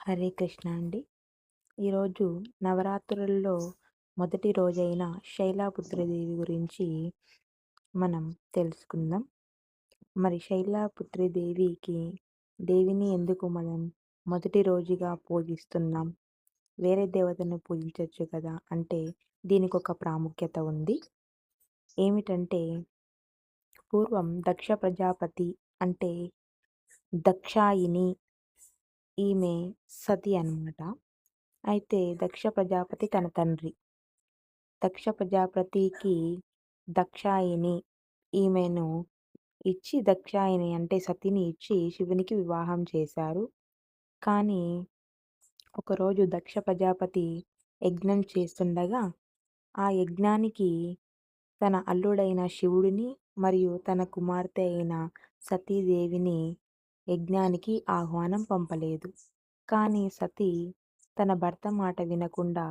హరే కృష్ణ అండి. ఈరోజు నవరాత్రుల్లో మొదటి రోజైన శైలాపుత్రిదేవి గురించి మనం తెలుసుకుందాం. మరి శైలాపుత్రిదేవికి దేవిని ఎందుకు మనం మొదటి రోజుగా పూజిస్తున్నాం? వేరే దేవతను పూజించవచ్చు కదా అంటే దీనికి ఒక ప్రాముఖ్యత ఉంది. ఏమిటంటే పూర్వం దక్ష ప్రజాపతి అంటే దక్షాయిని ఈమె సతి అనమాట అయితే దక్ష ప్రజాపతి తన తండ్రి. దక్ష ప్రజాపతికి దక్షాయిని ఈమెను ఇచ్చి దక్షాయిని అంటే సతిని ఇచ్చి శివునికి వివాహం చేశారు. కానీ ఒకరోజు దక్ష ప్రజాపతి యజ్ఞం చేస్తుండగా ఆ యజ్ఞానికి తన అల్లుడైన శివుడిని మరియు తన కుమార్తె అయిన సతీదేవిని యజ్ఞానికి ఆహ్వానం పంపలేదు. కానీ సతీ తన భర్త మాట వినకుండా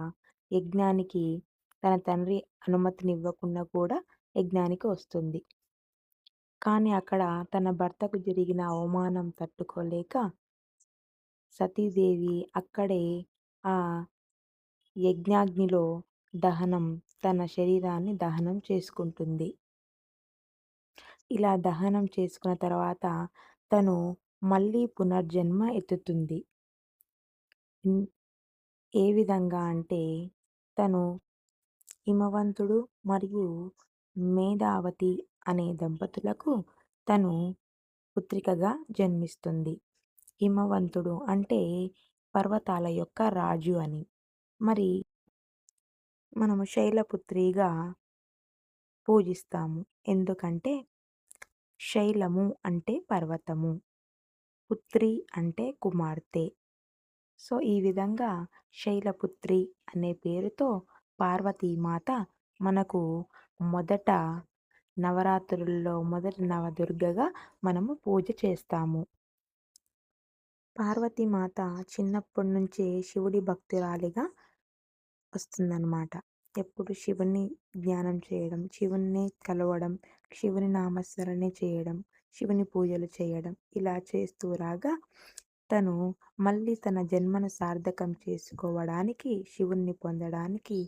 యజ్ఞానికి తన తండ్రి అనుమతినివ్వకుండా కూడా యజ్ఞానికి వస్తుంది. కానీ అక్కడ తన భర్తకు జరిగిన అవమానం తట్టుకోలేక సతీదేవి అక్కడే ఆ యజ్ఞాగ్నిలో దహనం తన శరీరాన్ని దహనం చేసుకుంటుంది. ఇలా దహనం చేసుకున్న తర్వాత తను మళ్ళీ పునర్జన్మ ఎత్తుతుంది. ఏ విధంగా అంటే తను హిమవంతుడు మరియు మేధావతి అనే దంపతులకు తను పుత్రికగా జన్మిస్తుంది. హిమవంతుడు అంటే పర్వతాల యొక్క రాజు అని. మరి మనము శైలపుత్రిగా పూజిస్తాము. ఎందుకంటే శైలము అంటే పర్వతము. పుత్రి అంటే కుమార్తె. సో ఈ విధంగా శైలపుత్రి అనే పేరుతో పార్వతీమాత మనకు మొదట నవరాత్రుల్లో మొదటి నవదుర్గగా మనము పూజ చేస్తాము. పార్వతీమాత చిన్నప్పటి నుంచే శివుడి భక్తురాలిగా వస్తుందన్నమాట. ఎప్పుడు శివుని ధ్యానం చేయడం శివుణ్ణి కలవడం శివుని నామస్మరణ చేయడం శివుని పూజలు చేయడం ఇలా చేస్తూ రాగా తను మళ్ళీ తన జన్మను సార్థకం చేసుకోవడానికి శివుణ్ణి పొందడానికి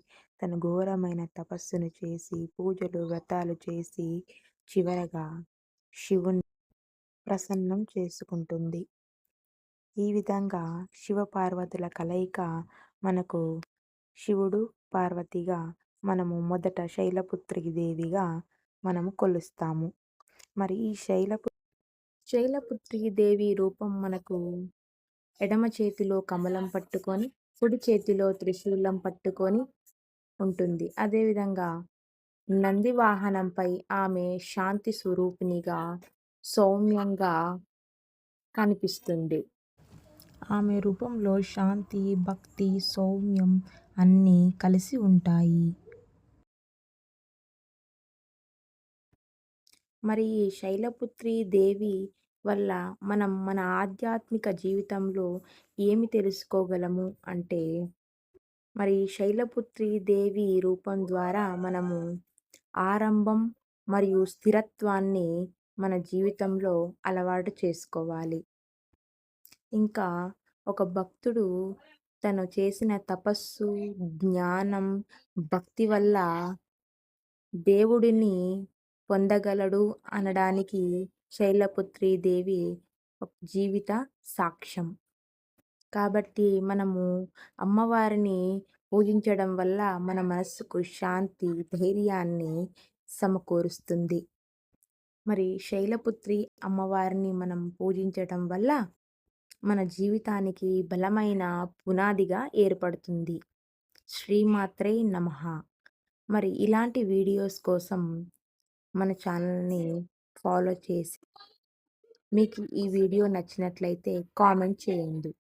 తను ఘోరమైన తపస్సును చేసి పూజలు వ్రతాలు చేసి చివరగా శివుని ప్రసన్నం చేసుకుంటుంది. ఈ విధంగా శివపార్వతుల కలయిక మనకు శివుడు పార్వతిగా మనము మొదట శైలపుత్రి దేవిగా మనము కొలుస్తాము. మరి ఈ శైలపు శైలపుత్రి దేవి రూపం మనకు ఎడమ చేతిలో కమలం పట్టుకొని కుడి చేతిలో త్రిశూలం పట్టుకొని ఉంటుంది. అదేవిధంగా నంది వాహనంపై ఆమె శాంతి స్వరూపిణిగా సౌమ్యంగా కనిపిస్తుంది. ఆమె రూపంలో శాంతి భక్తి సౌమ్యం అన్నీ కలిసి ఉంటాయి. మరి ఈ శైలపుత్రి దేవి వల్ల మనం మన ఆధ్యాత్మిక జీవితంలో ఏమి తెలుసుకోగలము అంటే మరి శైలపుత్రి దేవి రూపం ద్వారా మనము ఆరంభం మరియు స్థిరత్వాన్ని మన జీవితంలో అలవాటు చేసుకోవాలి. ఇంకా ఒక భక్తుడు తను చేసిన తపస్సు జ్ఞానం భక్తి వల్ల దేవుడిని పొందగలడు అనడానికి శైలపుత్రి దేవి జీవిత సాక్ష్యం. కాబట్టి మనము అమ్మవారిని పూజించడం వల్ల మన మనస్సుకు శాంతి ధైర్యాన్ని సమకూరుస్తుంది. మరి శైలపుత్రి అమ్మవారిని మనం పూజించడం వల్ల మన జీవితానికి బలమైన పునాదిగా ఏర్పడుతుంది. శ్రీమాత్రే నమ. మరి ఇలాంటి వీడియోస్ కోసం మన ఛానల్ని ఫాలో చేసి మీకు ఈ వీడియో నచ్చినట్లయితే కామెంట్ చేయండి.